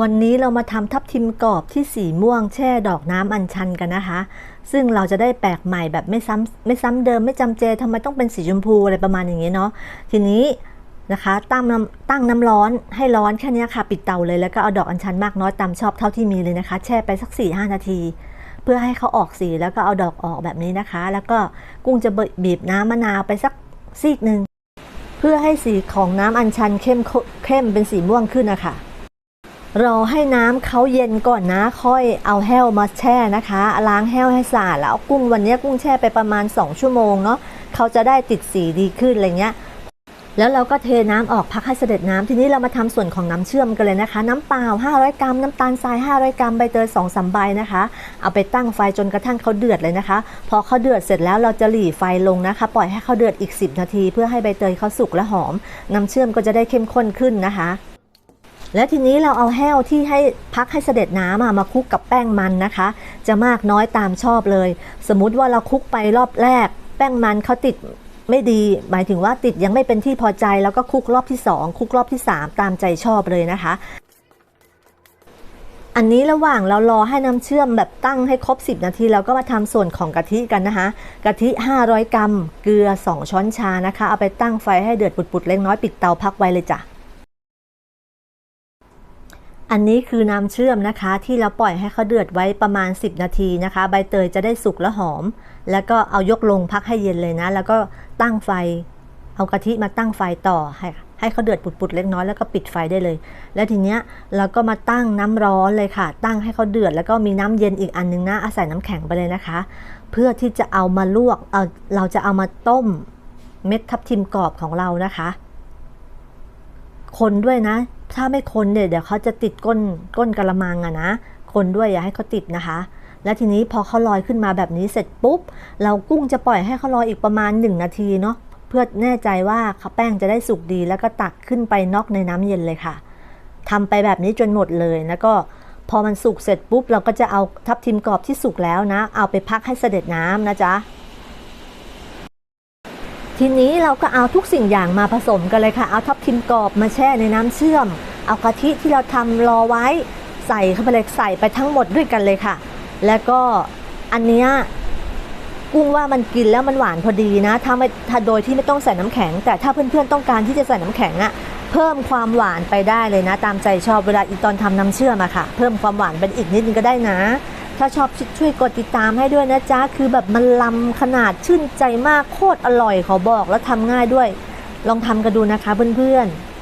วันนี้เรามาทำทับทิมกรอบที่สีม่วงแช่ดอกน้ำอัญชันกันนะคะ ซึ่งเราจะได้แปลกใหม่แบบไม่ซ้ำไม่ซ้ำเดิมไม่จำเจทำไมต้องเป็นสีชมพูอะไรประมาณอย่างนี้เนาะทีนี้นะคะตั้งน้ำตั้งน้ำร้อนให้ร้อนแค่นี้ค่ะ ปิดเตาเลยแล้วก็เอาดอกอัญชันมากน้อยตามชอบเท่าที่มีเลยนะคะ แช่ไปสัก4ี่ห้านาที เพื่อให้เขาออกสีแล้วก็เอาดอกออกแบบนี้นะคะ แล้วก็กุ้งจะบีบน้ำมะนาวไปสักซีกหนึ่งเพื่อให้สีของน้ำอัญชันเข้มเข้มเป็นสีม่วงขึ้นนะคะ รอให้น้ำเขาเย็นก่อนนะ ค่อยเอาแห้วมาแช่นะคะ ล้างแห้วให้สะอาดแล้วกุ้งวันนี้กุ้งแช่ไปประมาณ 2 ชั่วโมงเนาะเขาจะได้ติดสีดีขึ้นอะไรเงี้ยแล้วเราก็เทน้ำออกพักให้เสด็จน้ำทีนี้เรามาทำส่วนของน้ำเชื่อมกันเลยนะคะ น้ำเปล่า 500 กรัม น้ำตาลทราย 500 กรัมใบเตย2 3ใบนะคะ เอาไปตั้งไฟจนกระทั่งเขาเดือดเลยนะคะ พอเขาเดือดเสร็จแล้วเราจะหลีไฟลงนะคะ ปล่อยให้เขาเดือดอีก 10 นาที เพื่อให้ใบเตยเขาสุกและหอม น้ำเชื่อมก็จะได้เข้มข้นขึ้นนะคะ และทีนี้เราเอาแห้วที่ให้พักให้เสด็จน้ำมาคลุกกับแป้งมันนะคะ จะมากน้อยตามชอบเลย สมมุติว่าเราคลุกไปรอบแรก แป้งมันเขาติดไม่ดี หมายถึงว่าติดยังไม่เป็นที่พอใจแล้วก็คลุกรอบที่2คลุกรอบที่ 3 ตามใจชอบเลยนะคะ อันนี้ระหว่างเรารอให้น้ำเชื่อมแบบตั้งให้ครบ 10 นาทีเราก็มาทำส่วนของกะทิกันนะคะ กะทิ 500 กรัม เกลือ 2 ช้อนชานะคะ เอาไปตั้งไฟให้เดือดปุดๆเล็กน้อยปิดเตาพักไว้เลยจ้ะ อันนี้คือน้ำเชื่อมนะคะ ที่เราปล่อยให้เขาเดือดไว้ประมาณ 10 นาทีนะคะ ใบเตยจะได้สุกและหอม แล้วก็เอายกลงพักให้เย็นเลยนะ แล้วก็ตั้งไฟ เอากะทิมาตั้งไฟต่อให้ให้เขาเดือดปุดๆเล็กน้อยแล้วก็ปิดไฟได้เลย แล้วทีเนี้ยเราก็มาตั้งน้ำร้อนเลยค่ะ ตั้งให้เขาเดือดแล้วก็มีน้ำเย็นอีกอันนึงนะอาศัยน้ำแข็งไปเลยนะคะ เพื่อที่จะเอามาลวกเอาเราจะเอามาต้มเม็ดทับทิมกรอบของเรานะคะ คนด้วยนะ ถ้าไม่คนเนี่ยเดี๋ยวเขาจะติดก้นก้นกระมังอะนะ คนด้วยอย่าให้เขาติดนะคะ และทีนี้พอเขาลอยขึ้นมาแบบนี้เสร็จปุ๊บ เรากุ้งจะปล่อยให้เขาลอยอีกประมาณ 1 นาทีเนาะเพื่อแน่ใจว่าเขาแป้งจะได้สุกดี แล้วก็ตักขึ้นไปนอกในน้ำเย็นเลยค่ะทำไปแบบนี้จนหมดเลยแล้วก็พอมันสุกเสร็จปุ๊บ เราก็จะเอาทับทิมกรอบที่สุกแล้วนะ เอาไปพักให้เสด็จน้ำนะจ๊ะ ทีนี้เราก็เอาทุกสิ่งอย่างมาผสมกันเลยค่ะ เอาทับทิมกรอบมาแช่ในน้ำเชื่อม เอากะทิที่เราทำรอไว้ใส่เข้าไปเลยใส่ไปทั้งหมดด้วยกันเลยค่ะ แล้วก็อันเนี้ยกุ้งว่ามันกินแล้วมันหวานพอดีนะ ถ้าไม่ถ้าโดยที่ไม่ต้องใส่น้ำแข็ง แต่ถ้าเพื่อนๆต้องการที่จะใส่น้ำแข็งอะเพิ่มความหวานไปได้เลยนะ ตามใจชอบเวลาอีตอนทำน้ำเชื่อมอะค่ะ เพิ่มความหวานเป็นอีกนิดนึงก็ได้นะ ถ้าชอบช่วยกดติดตามให้ด้วยนะจ๊ะ คือแบบมันลำขนาดชื่นใจมากโคตรอร่อยขอบอกแล้วทำง่ายด้วย ลองทำกันดูนะคะเพื่อนๆ